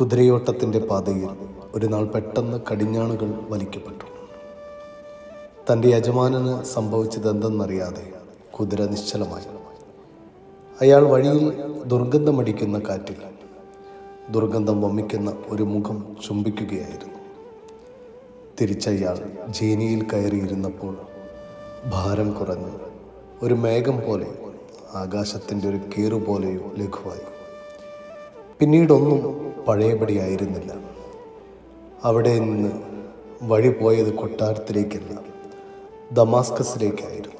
കുതിരയോട്ടത്തിന്റെ പാതയിൽ ഒരു നാൾ പെട്ടെന്ന് കടിഞ്ഞാണുകൾ വലിക്കപ്പെട്ടു. തന്റെ യജമാനന് സംഭവിച്ചതെന്തെന്നറിയാതെ കുതിര നിശ്ചലമായി. അയാൾ വഴിയിൽ ദുർഗന്ധമടിക്കുന്ന കാറ്റിൽ ദുർഗന്ധം വമിക്കുന്ന ഒരു മുഖം ചുംബിക്കുകയായിരുന്നു. തിരിച്ചയാൾ ജീനിയിൽ കയറിയിരുന്നപ്പോൾ ഭാരം കുറഞ്ഞ് ഒരു മേഘം പോലെ ആകാശത്തിന്റെ ഒരു കീറുപോലെയോ ലഘുവായി. പിന്നീടൊന്നും പഴയപടിയായിരുന്നില്ല. അവിടെ നിന്ന് വഴി പോയത് കൊട്ടാരത്തിലേക്കല്ല ദമാസ്കസിലേക്കായിരുന്നു.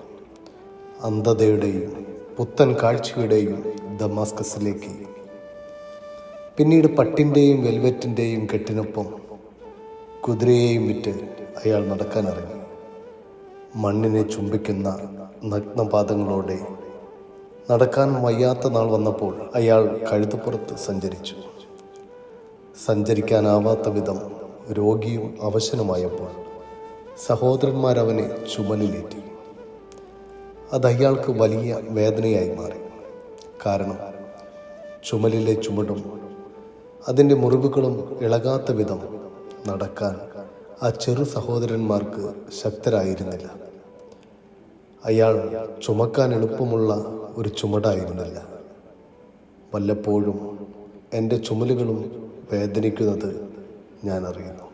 അന്ധതയുടെയും പുത്തൻ കാഴ്ചയുടെയും ദമാസ്കസിലേക്ക്. പിന്നീട് പട്ടിന്റെയും വെൽവെറ്റിന്റെയും കെട്ടിനൊപ്പം കുതിരയെയും വിറ്റ് അയാൾ നടക്കാനിറങ്ങി. മണ്ണിനെ ചുംബിക്കുന്ന നഗ്നപാദങ്ങളോടെ നടക്കാൻ വയ്യാത്ത നാൾ വന്നപ്പോൾ അയാൾ കഴുത്തുപുറത്ത് സഞ്ചരിച്ചു. സഞ്ചരിക്കാനാവാത്ത വിധം രോഗിയും അവശനുമായപ്പോൾ സഹോദരന്മാരവനെ ചുമലിലേറ്റി. അത് അയാൾക്ക് വലിയ വേദനയായി മാറി. കാരണം ചുമലിലെ ചുമടും അതിന്റെ മുറിവുകളും ഇളകാത്ത വിധം നടക്കാൻ ആ ചെറു സഹോദരന്മാർക്ക് ശക്തരായിരുന്നില്ല. അയാൾ ചുമക്കാൻ എളുപ്പമുള്ള ഒരു ചുമടായിരുന്നില്ല. വല്ലപ്പോഴും എന്റെ ചുമലുകളും വേദനിക്കുന്നത് ഞാൻ അറിയുന്നു